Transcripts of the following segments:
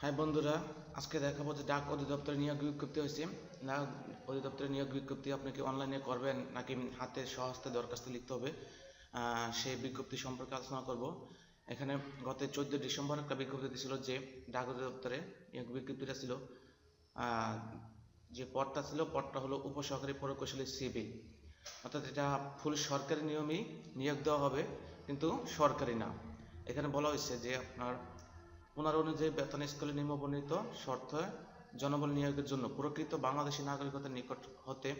High বন্ধুরা, আজকে দেখাবো যে ডাক অধিদপ্তরে নিয়োগ বিজ্ঞপ্তি হয়েছে। ডাক অধিদপ্তরে নিয়োগ বিজ্ঞপ্তি আপনি কি অনলাইনে করবেন নাকি হাতে সহস্তে দরখাস্ত লিখতে হবে সেই বিজ্ঞপ্তি সম্পর্কে আলোচনা করব। এখানে গত চোদ্দ ডিসেম্বর একটা বিজ্ঞপ্তি দিয়েছিল যে ডাক অধিদপ্তরে নিয়োগ বিজ্ঞপ্তিটা ছিল যে পদটা ছিল, পদটা হলো উপসহকারী প্রকৌশলী সিভিল অর্থাৎ এটা ফুল সরকারি নিয়মেই নিয়োগ দেওয়া হবে, কিন্তু সরকারি না। এখানে বলা হয়েছে যে আপনার ওনার অনুযায়ী বেতন স্কেলে নিম্নবর্ণিত শর্ত জনবল নিয়োগের জন্য প্রকৃত বাংলাদেশী নাগরিকতার নিকট হতে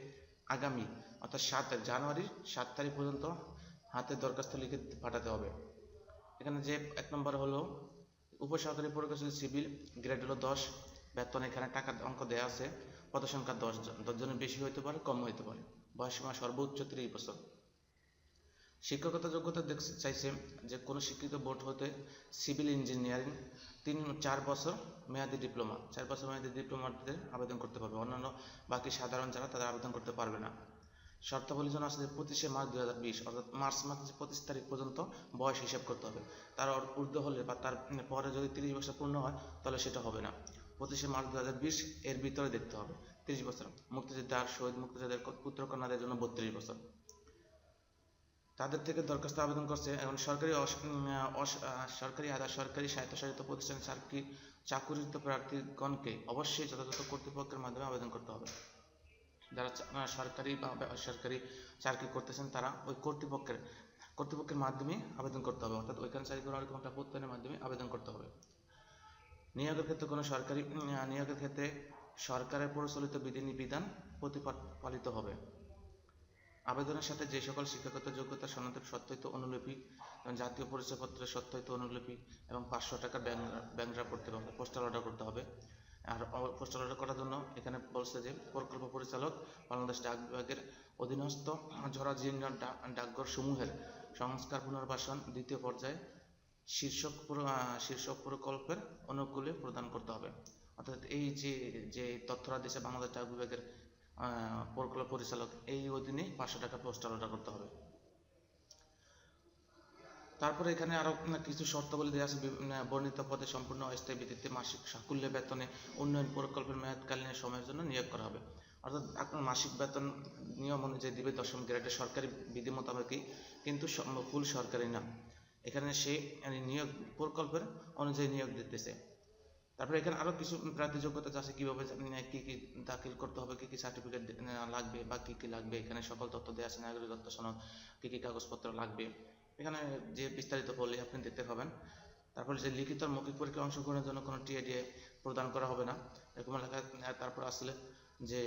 আগামী, অর্থাৎ সাত জানুয়ারির সাত তারিখ পর্যন্ত হাতে দরখাস্ত লিখে পাঠাতে হবে। এখানে যে এক নম্বর হলো উপসহকারী প্রকৌশলী সিভিল গ্রেড হলো দশ, বেতন এখানে টাকার অঙ্ক দেওয়া আছে পদ সংখ্যা দশ জন দশ জনের বেশি হইতে পারে, কম হইতে পারে। বয়স সীমা সর্বোচ্চ ত্রিশ বছর। শিক্ষকতা যোগ্যতা দেখতে চাইছে যে কোনো শিক্ষিত বোর্ড হতে সিভিল ইঞ্জিনিয়ারিং তিন, চার বছর মেয়াদি ডিপ্লোমা, চার বছর মেয়াদি ডিপ্লোমাতে আবেদন করতে পারবে। অন্যান্য বাকি সাধারণ যারা তারা আবেদন করতে পারবে না। শর্তাবলী জন্য আসলে পঁচিশে মার্চ দুই হাজার বিশ, অর্থাৎ মার্চ মাসের পঁচিশ তারিখ পর্যন্ত বয়স হিসাব করতে হবে। তার ঊর্ধ্ব হলে বা তার পরে যদি তিরিশ বছর পূর্ণ হয়, তাহলে সেটা হবে না। পঁচিশে মার্চ দু হাজার বিশ, এর ভিতরে দেখতে হবে। তিরিশ বছর মুক্তিযোদ্ধার, শহীদ মুক্তিযোদ্ধার পুত্র কন্যাদের জন্য বত্রিশ বছর। তাদের থেকে দরখাস্ত আবেদন করছে। এখন সরকারি সরকারি আধা সরকারি স্বায়ত্তশাসিত প্রতিষ্ঠান চাকরি চাকুরিত প্রার্থীগণকে অবশ্যই যথাযথ কর্তৃপক্ষের মাধ্যমে আবেদন করতে হবে। যারা সরকারি বা বেসরকারি চাকরি করতেছেন তারা ওই কর্তৃপক্ষের কর্তৃপক্ষের মাধ্যমে আবেদন করতে হবে। অর্থাৎ ওইখানে চাকরি করার একটা প্রত্যয়নের মাধ্যমে আবেদন করতে হবে। নিয়োগের ক্ষেত্রে কোনো সরকারি নিয়োগের ক্ষেত্রে সরকারের প্রচলিত বিধি বিধান প্রতিপালিত হবে। আবেদনের সাথে যে সকল শিক্ষাগত যোগ্যতা, সনদের সত্যায়িত অনুলিপি, জাতীয় পরিচয়পত্রের সত্যায়িত অনুলিপি এবং পাঁচশো টাকা ব্যাংক ব্যাংক করতে হবে পোস্টাল অর্ডার করতে হবে। আর পোস্টাল অর্ডার করার জন্য এখানে বলছে যে, প্রকল্প পরিচালক বাংলাদেশ ডাক বিভাগের অধীনস্থ জরাজীর্ণ ডা- ডাকঘর সমূহের সংস্কার পুনর্বাসন দ্বিতীয় পর্যায়ে শীর্ষক শীর্ষক প্রকল্পের অনুকূলে প্রদান করতে হবে। অর্থাৎ এই যে যে তথ্যরা দিয়েছে বাংলাদেশ ডাক বিভাগের প্রকল্প পরিচালক এই অধীনে পাঁচশো টাকা পোস্টাল অর্ডার করতে হবে। তারপরে এখানে আরও কিছু শর্তাবলী দেওয়া আছে বর্ণিত পদে সম্পূর্ণ অস্থায়ী ভিত্তিতে মাসিক সাকুল্য বেতনে উন্নয়ন প্রকল্পের মেয়াদকালীন সময়ের জন্য নিয়োগ করা হবে। অর্থাৎ আপনার মাসিক বেতন নিয়ম অনুযায়ী দিবে দশম গ্রেডের সরকারি বিধি মোতাবেকই, কিন্তু ফুল সরকারি না। এখানে সে নিয়োগ প্রকল্পের অনুযায়ী নিয়োগ দিতেছে। তারপরে এখানে আরও কিছু প্রার্থী যোগ্যতা আছে, কীভাবে কি কি দাখিল করতে হবে, কি কি সার্টিফিকেট লাগবে বা কি কি লাগবে? এখানে সকল তথ্য দেওয়া আছে নাগরিকত্ব সনদ, কি কি কাগজপত্র লাগবে? এখানে যে বিস্তারিত বলে আপনি দেখতে পাবেন। তারপরে যে লিখিত মৌখিক পরীক্ষায় অংশগ্রহণের জন্য কোনো টিএডিএ প্রদান করা হবে না। এরকম লেখা তারপর আসলে যে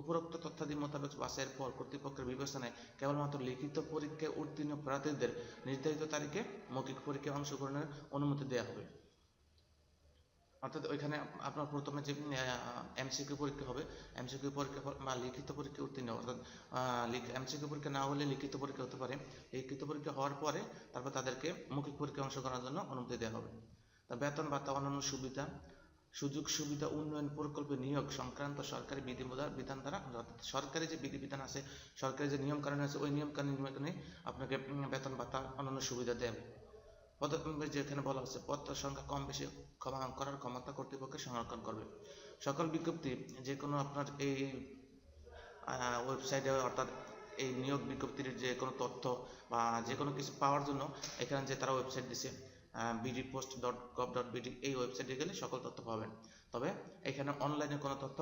উপরোক্ত তথ্যাদি মোতাবেক বাছাইয়ের পর কর্তৃপক্ষের বিবেচনায় কেবলমাত্র লিখিত পরীক্ষায় উত্তীর্ণ প্রার্থীদের নির্ধারিত তারিখে মৌখিক পরীক্ষায় অংশগ্রহণের অনুমতি দেওয়া হবে। অর্থাৎ ওইখানে আপনার প্রথমে যে এমসিকিউ পরীক্ষা হবে, এমসিকিউ পরীক্ষা পর- বা লিখিত পরীক্ষা উত্তীর্ণ অর্থাৎ এমসিকিউ পরীক্ষা না হলে লিখিত পরীক্ষা হতে পারে। লিখিত পরীক্ষা হওয়ার পরে তারপর তাদেরকে মৌখিক পরীক্ষায় অংশগ্রহণের জন্য অনুমতি দেওয়া হবে। তা বেতন ভাতা অন্যান্য সুবিধা, সুযোগ সুবিধা উন্নয়ন প্রকল্পে নিয়োগ সংক্রান্ত সরকারি বিধিবিধান বিধান দ্বারা সরকারি যে বিধিবিধান আছে, সরকারি যে নিয়ম কানুন আছে, ওই নিয়ম কানুন মেনে আপনাকে বেতন ভাতা অন্যান্য সুবিধা দেবে পদ যেখানে বলা হচ্ছে পদের সংখ্যা কম বেশি করার ক্ষমতা কর্তৃপক্ষের সংরক্ষণ করবে। সকল বিজ্ঞপ্তি যে কোনো আপনার এই ওয়েবসাইটে অর্থাৎ এই নিয়োগ বিজ্ঞপ্তির যে কোনো তথ্য বা যে কোনো কিছু পাওয়ার জন্য এখানে যে তারা ওয়েবসাইট দিছে BD post dot gov dot BD এই ওয়েবসাইটে গেলে সকল তথ্য পাবেন। তবে এখানে অনলাইনে কোনো তথ্য,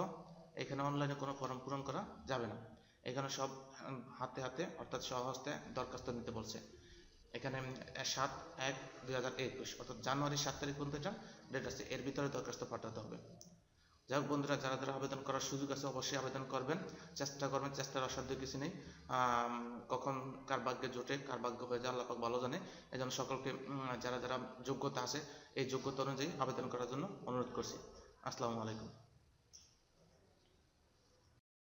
এখানে অনলাইনে কোনো ফর্ম পূরণ করা যাবে না। এখানে সব হাতে হাতে অর্থাৎ সহস্তে দরখাস্ত নিতে বলছে। এখানে সাত এক দুই হাজার একুশ, অর্থাৎ জানুয়ারি সাত তারিখ পর্যন্ত এটা ডেট আছে। এর ভিতরে দরখাস্ত পাঠাতে হবে। যাই হোক বন্ধুরা, যারা যারা আবেদন করার সুযোগ আছে অবশ্যই আবেদন করবেন। চেষ্টা করবেন, চেষ্টার অসাধ্য কিছু নেই। কখন কার ভাগ্যে জোটে, কার ভাগ্য হয়ে যায় আল্লাহ পাক ভালো জানে। এই জন্য সকলকে যারা যারা যোগ্যতা আছে, এই যোগ্যতা অনুযায়ী আবেদন করার জন্য অনুরোধ করছি। আসসালামু আলাইকুম।